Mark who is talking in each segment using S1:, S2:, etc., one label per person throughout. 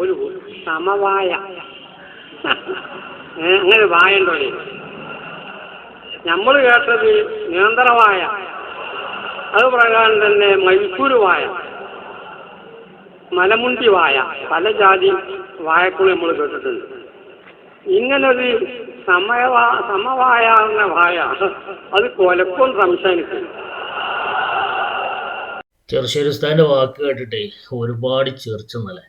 S1: ഒരു സമവായ. അങ്ങനെ വായണ്ടോ നമ്മൾ കേട്ടത് നിയന്ത്രവായ അത് പ്രകാരം തന്നെ മൈസൂര് വായ മലമുണ്ടി വായ പല ജാതി വായക്കുകൾ നമ്മൾ കേട്ടിട്ടുണ്ട്. ഇങ്ങനൊരു സമയവാ സമവായ എന്ന വായ അത് കൊലക്കും സംശയിക്കും
S2: ചെറുശ്ശേരി ഉസ്താദിന്റെ വാക്ക് കേട്ടിട്ടേ ഒരുപാട് ചെറിച്ചെന്നല്ലേ?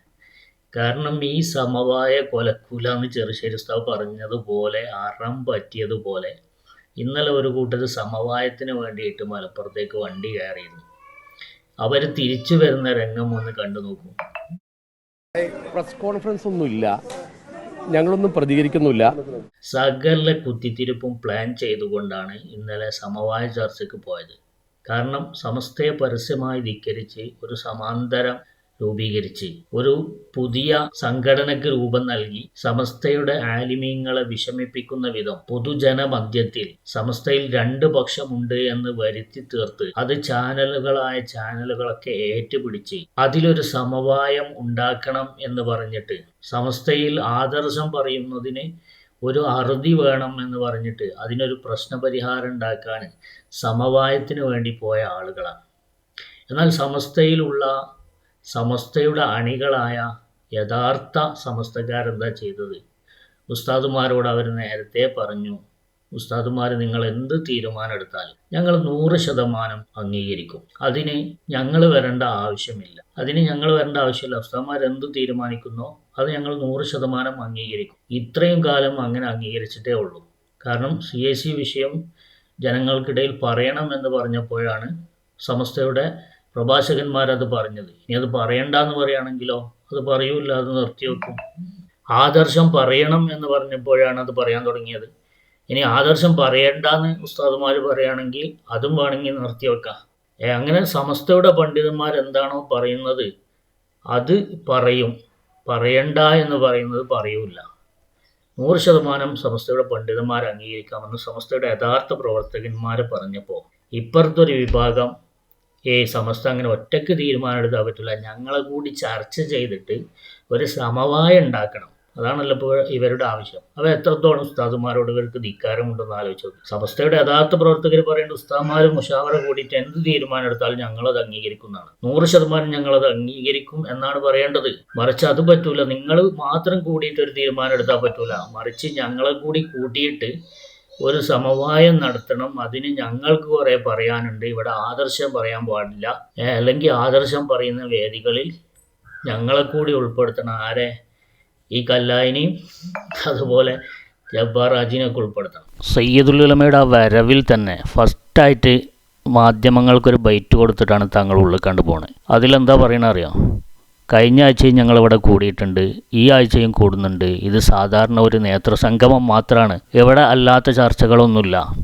S2: കാരണം ഈ സമവായ കൊലക്കൂല എന്ന് ചെറുശ്ശേരി ഉസ്താവ് പറഞ്ഞതുപോലെ അറം പറ്റിയതുപോലെ ഇന്നലെ ഒരു കൂട്ടർ സമവായത്തിന് വേണ്ടിയിട്ട് മലപ്പുറത്തേക്ക് വണ്ടി കയറിയിരുന്നു. അവർ തിരിച്ചു വരുന്ന രംഗം ഒന്ന് കണ്ടു നോക്കൂ.
S3: പ്രസ് കോൺഫറൻസ് ഒന്നുമില്ല ഞങ്ങളൊന്നും പ്രതികരിക്കുന്നില്ല
S2: സകല കുത്തിത്തിരിപ്പും പ്ലാൻ ചെയ്തുകൊണ്ടാണ് ഇന്നലെ സമവായ ചർച്ചയ്ക്ക് പോയത്. കാരണം സമസ്തയെ പരസ്യമായി ധിക്കരിച്ച് ഒരു സമാന്തരം രൂപീകരിച്ച് ഒരു പുതിയ സംഘടനയ്ക്ക് രൂപം നൽകി സമസ്തയുടെ ആലിമീങ്ങളെ വിഷമിപ്പിക്കുന്ന വിധം പൊതുജനമധ്യത്തിൽ സമസ്തയിൽ രണ്ട് പക്ഷമുണ്ട് എന്ന് വരുത്തി തീർത്ത് അത് ചാനലുകളായ ചാനലുകളൊക്കെ ഏറ്റുപിടിച്ച് അതിലൊരു സമവായം ഉണ്ടാക്കണം എന്ന് പറഞ്ഞിട്ട് സമസ്തയിൽ ആദർശം പറയുന്നതിന് ഒരു അറുതി വേണം എന്ന് പറഞ്ഞിട്ട് അതിനൊരു പ്രശ്നപരിഹാരം ഉണ്ടാക്കാൻ സമവായത്തിന് വേണ്ടി പോയ ആളുകളാണ്. എന്നാൽ സമസ്തയിലുള്ള സമസ്തയുടെ അണികളായ യഥാർത്ഥ സമസ്തക്കാരെന്താ ചെയ്തത്? ഉസ്താദുമാരോട് അവർ നേരത്തെ പറഞ്ഞു ഉസ്താദുമാർ നിങ്ങൾ എന്ത് തീരുമാനം എടുത്താലും ഞങ്ങൾ നൂറ് ശതമാനം അംഗീകരിക്കും. അതിന് ഞങ്ങൾ വരേണ്ട ആവശ്യമില്ല. അതിന് ഞങ്ങൾ വരേണ്ട ആവശ്യമില്ല. ഉസ്താദുമാർ എന്ത് തീരുമാനിക്കുന്നോ? അത് ഞങ്ങൾ നൂറ് ശതമാനം അംഗീകരിക്കും. ഇത്രയും കാലം അങ്ങനെ അംഗീകരിച്ചിട്ടേ ഉള്ളൂ. കാരണം സി എ സി വിഷയം ജനങ്ങൾക്കിടയിൽ പറയണം എന്ന് പറഞ്ഞപ്പോഴാണ് സമസ്തയുടെ പ്രഭാഷകന്മാരത് പറഞ്ഞത്. ഇനി അത് പറയണ്ടെന്ന് പറയുകയാണെങ്കിലോ അത് പറയൂല അത് നിർത്തിവെക്കും ആദർശം പറയണം എന്ന് പറഞ്ഞപ്പോഴാണ് അത് പറയാൻ തുടങ്ങിയത്. ഇനി ആദർശം പറയണ്ടെന്ന് ഉസ്താദുമാർ പറയുകയാണെങ്കിൽ അതും വേണമെങ്കിൽ നിർത്തി വെക്കാം. അങ്ങനെ സമസ്തയുടെ പണ്ഡിതന്മാർ എന്താണോ പറയുന്നത് അത് പറയും. പറയണ്ട എന്ന് പറയുന്നത് പറയൂല നൂറ് ശതമാനം സമസ്തയുടെ പണ്ഡിതന്മാർ അംഗീകരിക്കാമെന്ന് സമസ്തയുടെ യഥാർത്ഥ പ്രവർത്തകന്മാർ പറഞ്ഞപ്പോൾ ഇപ്പുറത്തൊരു വിഭാഗം ഏ സമസ്ത അങ്ങനെ ഒറ്റയ്ക്ക് തീരുമാനമെടുക്കാൻ പറ്റില്ല ഞങ്ങളെ കൂടി ചർച്ച ചെയ്തിട്ട് ഒരു സമവായം ഉണ്ടാക്കണം. അതാണല്ലോ ഇപ്പോൾ ഇവരുടെ ആവശ്യം. അവ എത്രത്തോളം ഉസ്താദുമാരോട് ഇവർക്ക് ധിക്കാരമുണ്ടെന്ന് ആലോചിച്ചു സമസ്തയുടെ യഥാർത്ഥ പ്രവർത്തകർ പറയുന്നത് ഉസ്താദുമാരും മുഷാവറ കൂടിയിട്ട് എന്ത് തീരുമാനം എടുത്താലും ഞങ്ങളത് അംഗീകരിക്കുന്നതാണ്. നൂറ് ശതമാനം ഞങ്ങളത് അംഗീകരിക്കും എന്നാണ് പറയേണ്ടത്. മറിച്ച് അത് പറ്റൂല. നിങ്ങൾ മാത്രം കൂടിയിട്ട് ഒരു തീരുമാനം എടുത്താൽ പറ്റൂല. മറിച്ച് ഞങ്ങളെ കൂടി കൂട്ടിയിട്ട് ഒരു സമവായം നടത്തണം. അതിന് ഞങ്ങൾക്ക് കുറേ പറയാനുണ്ട്. ഇവിടെ ആദർശം പറയാൻ പാടില്ല. അല്ലെങ്കിൽ ആദർശം പറയുന്ന വേദികളിൽ ഞങ്ങളെ കൂടി ഉൾപ്പെടുത്തണം. ആരെ? ഈ കല്ലായിനെയും അതുപോലെ ജബ്ബാർ അജിനൊക്കെ ഉൾപ്പെടുത്തണം. സയ്യദുലുലമയുടെ വരവിൽ തന്നെ ഫസ്റ്റായിട്ട് മാധ്യമങ്ങൾക്കൊരു ബൈറ്റ് കൊടുത്തിട്ടാണ് താങ്കൾ ഉള്ളിൽ കണ്ടു പോണത് അതിലെന്താ പറയണ കഴിഞ്ഞ ആഴ്ചയും ഞങ്ങളിവിടെ കൂടിയിട്ടുണ്ട്. ഈ ആഴ്ചയും കൂടുന്നുണ്ട്. ഇത് സാധാരണ ഒരു നേതൃസംഗമം മാത്രമാണ് ഇവിടെ അല്ലാത്ത ചർച്ചകളൊന്നുമില്ല.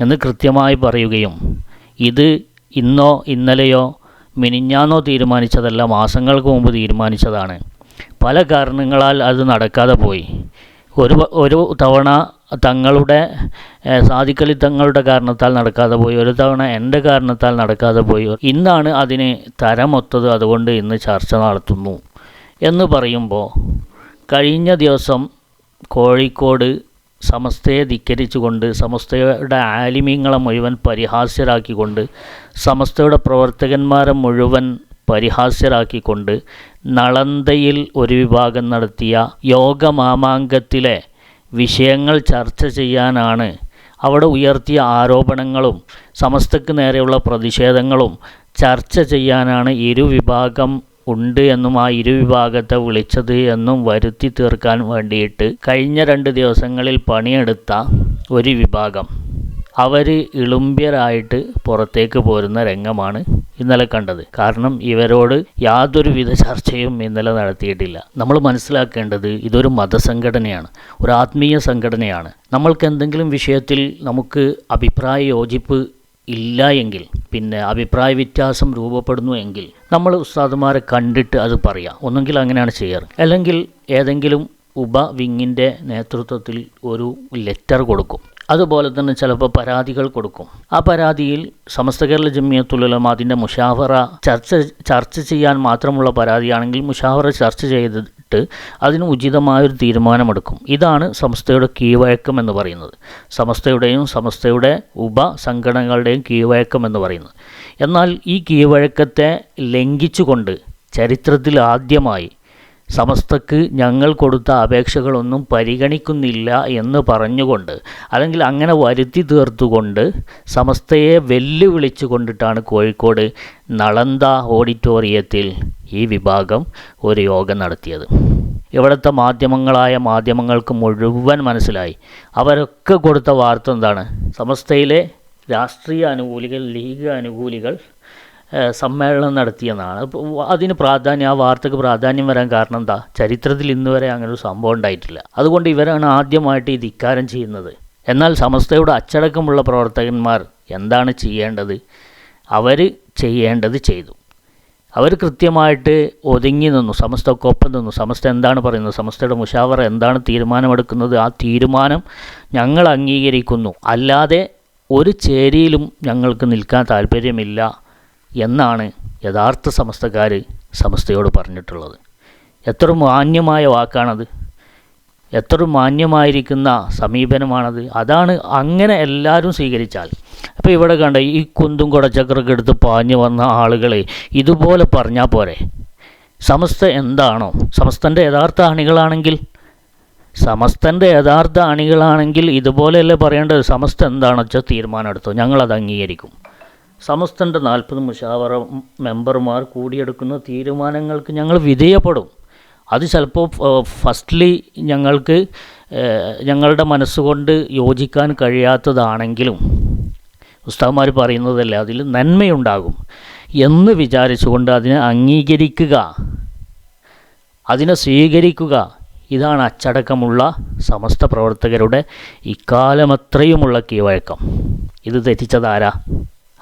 S2: എന്ന് കൃത്യമായി പറയുകയും ഇത് ഇന്നോ ഇന്നലെയോ മിനിഞ്ഞാന്നോ തീരുമാനിച്ചതല്ല മാസങ്ങൾക്ക് മുമ്പ് തീരുമാനിച്ചതാണ്. പല കാരണങ്ങളാൽ അത് നടക്കാതെ പോയി. ഒരു ഒരു തവണ തങ്ങളുടെ സാധിക്കലി തങ്ങളുടെ കാരണത്താൽ നടക്കാതെ പോയി ഒരു തവണ എന്റെ കാരണത്താൽ നടക്കാതെ പോയി. ഇന്നാണ് അതിന് തരമൊത്തത് അതുകൊണ്ട് ഇന്ന് ചർച്ച നടത്തുന്നു. എന്ന് പറയുമ്പോൾ കഴിഞ്ഞ ദിവസം കോഴിക്കോട് സമസ്തയെ ധിക്കരിച്ചുകൊണ്ട് സമസ്തയുടെ ആലിമീങ്ങളെ മുഴുവൻ പരിഹാസ്യരാക്കിക്കൊണ്ട് സമസ്തയുടെ പ്രവർത്തകന്മാരെ മുഴുവൻ പരിഹാസ്യരാക്കിക്കൊണ്ട് നളന്തയിൽ ഒരു വിഭാഗം നടത്തിയ യോഗമാമാങ്കത്തിലെ വിഷയങ്ങൾ ചർച്ച ചെയ്യാനാണ് അവിടെ ഉയർത്തിയ ആരോപണങ്ങളും സമസ്തക്ക് നേരെയുള്ള പ്രതിഷേധങ്ങളും ചർച്ച ചെയ്യാനാണ് ഇരുവിഭാഗം ഉണ്ട് എന്നും ആ ഇരുവിഭാഗത്തെ വിളിച്ചത് എന്നും വരുത്തി തീർക്കാൻ വേണ്ടിയിട്ട് കഴിഞ്ഞ രണ്ട് ദിവസങ്ങളിൽ പണിയെടുത്ത ഒരു വിഭാഗം. അവർ ഇളുമ്പ്യരായിട്ട് പുറത്തേക്ക് പോരുന്ന രംഗമാണ് ഇന്നലെ കണ്ടത്. കാരണം ഇവരോട് യാതൊരുവിധ ചർച്ചയും ഇന്നലെ നടത്തിയിട്ടില്ല. നമ്മൾ മനസ്സിലാക്കേണ്ടത് ഇതൊരു മതസംഘടനയാണ് ഒരു ആത്മീയ സംഘടനയാണ്. നമ്മൾക്ക് എന്തെങ്കിലും വിഷയത്തിൽ നമുക്ക് അഭിപ്രായ യോജിപ്പ് ഇല്ല എങ്കിൽ പിന്നെ അഭിപ്രായ വ്യത്യാസം രൂപപ്പെടുന്നു എങ്കിൽ നമ്മൾ ഉസ്താദുമാരെ കണ്ടിട്ട് അത് പറയാം. ഒന്നെങ്കിൽ അങ്ങനെയാണ് ചെയ്യാറ്. അല്ലെങ്കിൽ ഏതെങ്കിലും ഉപവിങ്ങിന്റെ നേതൃത്വത്തിൽ ഒരു ലെറ്റർ കൊടുക്കും. അതുപോലെ തന്നെ ചിലപ്പോൾ പരാതികൾ കൊടുക്കും. ആ പരാതിയിൽ സമസ്ത കേരള ജമിയത്തുലമ അതിന്റെ മുഷാഫറ ചർച്ച ചർച്ച ചെയ്യാൻ മാത്രമുള്ള പരാതിയാണെങ്കിൽ മുഷാഫറ ചർച്ച ചെയ്തിട്ട് അതിന് ഉചിതമായൊരു തീരുമാനമെടുക്കും. ഇതാണ് സമസ്തയുടെ കീഴ്വഴക്കം എന്ന് പറയുന്നത്. സമസ്തയുടെയും സമസ്തയുടെ ഉപസംഘടനകളുടെയും കീഴ്വഴക്കം എന്ന് പറയുന്നത്. എന്നാൽ ഈ കീഴ്വഴക്കത്തെ ലംഘിച്ചുകൊണ്ട് ചരിത്രത്തിൽ ആദ്യമായി സമസ്തക്ക് ഞങ്ങൾ കൊടുത്ത അപേക്ഷകളൊന്നും പരിഗണിക്കുന്നില്ല എന്ന് പറഞ്ഞുകൊണ്ട് അല്ലെങ്കിൽ അങ്ങനെ വരുത്തി തീർത്തുകൊണ്ട് സമസ്തയെ വെല്ലുവിളിച്ചു കൊണ്ടിട്ടാണ് കോഴിക്കോട് നളന്ത ഓഡിറ്റോറിയത്തിൽ ഈ വിഭാഗം ഒരു യോഗം നടത്തിയത്. ഇവിടുത്തെ മാധ്യമങ്ങളായ മാധ്യമങ്ങൾക്ക് മുഴുവൻ മനസ്സിലായി. അവരൊക്കെ കൊടുത്ത വാർത്ത എന്താണ്? സമസ്തയിലെ രാഷ്ട്രീയ അനുകൂലികൾ ലീഗ് അനുകൂലികൾ സമ്മേളനം നടത്തിയെന്നാണ്. അതിന് പ്രാധാന്യം ആ വാർത്തക്ക് പ്രാധാന്യം വരാൻ കാരണം എന്താ? ചരിത്രത്തിൽ ഇന്ന് വരെ അങ്ങനൊരു സംഭവം ഉണ്ടായിട്ടില്ല. അതുകൊണ്ട് ഇവരാണ് ആദ്യമായിട്ട് ഈ ധിക്കാരം ചെയ്യുന്നത്. എന്നാൽ സമസ്തയുടെ അച്ചടക്കമുള്ള പ്രവർത്തകന്മാർ എന്താണ് ചെയ്യേണ്ടത്? അവർ ചെയ്യേണ്ടത് ചെയ്തു. അവർ കൃത്യമായിട്ട് ഒതുങ്ങി നിന്നു സമസ്തക്കൊപ്പം നിന്നു. സമസ്ത എന്താണ് പറയുന്നത്? സമസ്തയുടെ മുഷാവറ എന്താണ് തീരുമാനമെടുക്കുന്നത്? ആ തീരുമാനം ഞങ്ങൾ അംഗീകരിക്കുന്നു. അല്ലാതെ ഒരു ചേരിയിലും ഞങ്ങൾക്ക് നിൽക്കാൻ താല്പര്യമില്ല. എന്നാണ് യഥാർത്ഥ സമസ്തക്കാർ സമസ്തയോട് പറഞ്ഞിട്ടുള്ളത്. എത്ര മാന്യമായ വാക്കാണത്. എത്ര മാന്യമായിരിക്കുന്ന സമീപനമാണത്. അതാണ് അങ്ങനെ എല്ലാവരും സ്വീകരിച്ചാൽ. അപ്പോൾ ഇവിടെ കണ്ട ഈ കുന്തും കുടച്ചക്കറൊക്കെ എടുത്ത് പാഞ്ഞു വന്ന ആളുകളെ ഇതുപോലെ പറഞ്ഞാൽ പോരെ. സമസ്ത എന്താണോ? സമസ്തന്റെ യഥാർത്ഥ അണികളാണെങ്കിൽ? സമസ്തന്റെ യഥാർത്ഥ അണികളാണെങ്കിൽ ഇതുപോലെയല്ലേ പറയേണ്ടത്? സമസ്ത എന്താണെന്ന് വെച്ചാൽ തീരുമാനമെടുത്തോ ഞങ്ങളത് അംഗീകരിക്കും. സമസ്തന്റെ നാൽപ്പത് മുഷാവറ മെമ്പർമാർ കൂടിയെടുക്കുന്ന തീരുമാനങ്ങൾക്ക് ഞങ്ങൾ വിധേയപ്പെടും. അത് ചിലപ്പോൾ ഫസ്റ്റ്ലി ഞങ്ങൾക്ക് ഞങ്ങളുടെ മനസ്സുകൊണ്ട് യോജിക്കാൻ കഴിയാത്തതാണെങ്കിലും ഉസ്താദ്മാർ പറയുന്നതല്ലേ അതിൽ നന്മയുണ്ടാകും എന്ന് വിചാരിച്ചുകൊണ്ട് അതിനെ അംഗീകരിക്കുക അതിനെ സ്വീകരിക്കുക. ഇതാണ് അച്ചടക്കമുള്ള സമസ്ത പ്രവർത്തകരുടെ ഇക്കാലമത്രയുമുള്ള കീഴ്വഴക്കം. ഇത് തെറ്റിച്ചതാരാ?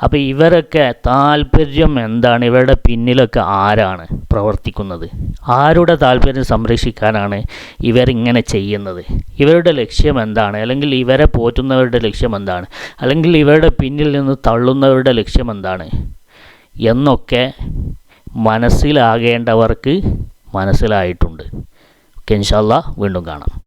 S2: അപ്പോൾ ഇവരൊക്കെ താല്പര്യം എന്താണ്? ഇവരുടെ പിന്നിലൊക്കെ ആരാണ് പ്രവർത്തിക്കുന്നത്? ആരുടെ താല്പര്യം സംരക്ഷിക്കാനാണ് ഇവരിങ്ങനെ ചെയ്യുന്നത്? ഇവരുടെ ലക്ഷ്യം എന്താണ്? അല്ലെങ്കിൽ ഇവരെ പോറ്റുന്നവരുടെ ലക്ഷ്യം എന്താണ്? അല്ലെങ്കിൽ ഇവരുടെ പിന്നിൽ നിന്ന് തള്ളുന്നവരുടെ ലക്ഷ്യം എന്താണ്? എന്നൊക്കെ മനസ്സിലാകേണ്ടവർക്ക് മനസ്സിലായിട്ടുണ്ട്. ഓക്കെ ഇൻഷാല്ല വീണ്ടും കാണാം.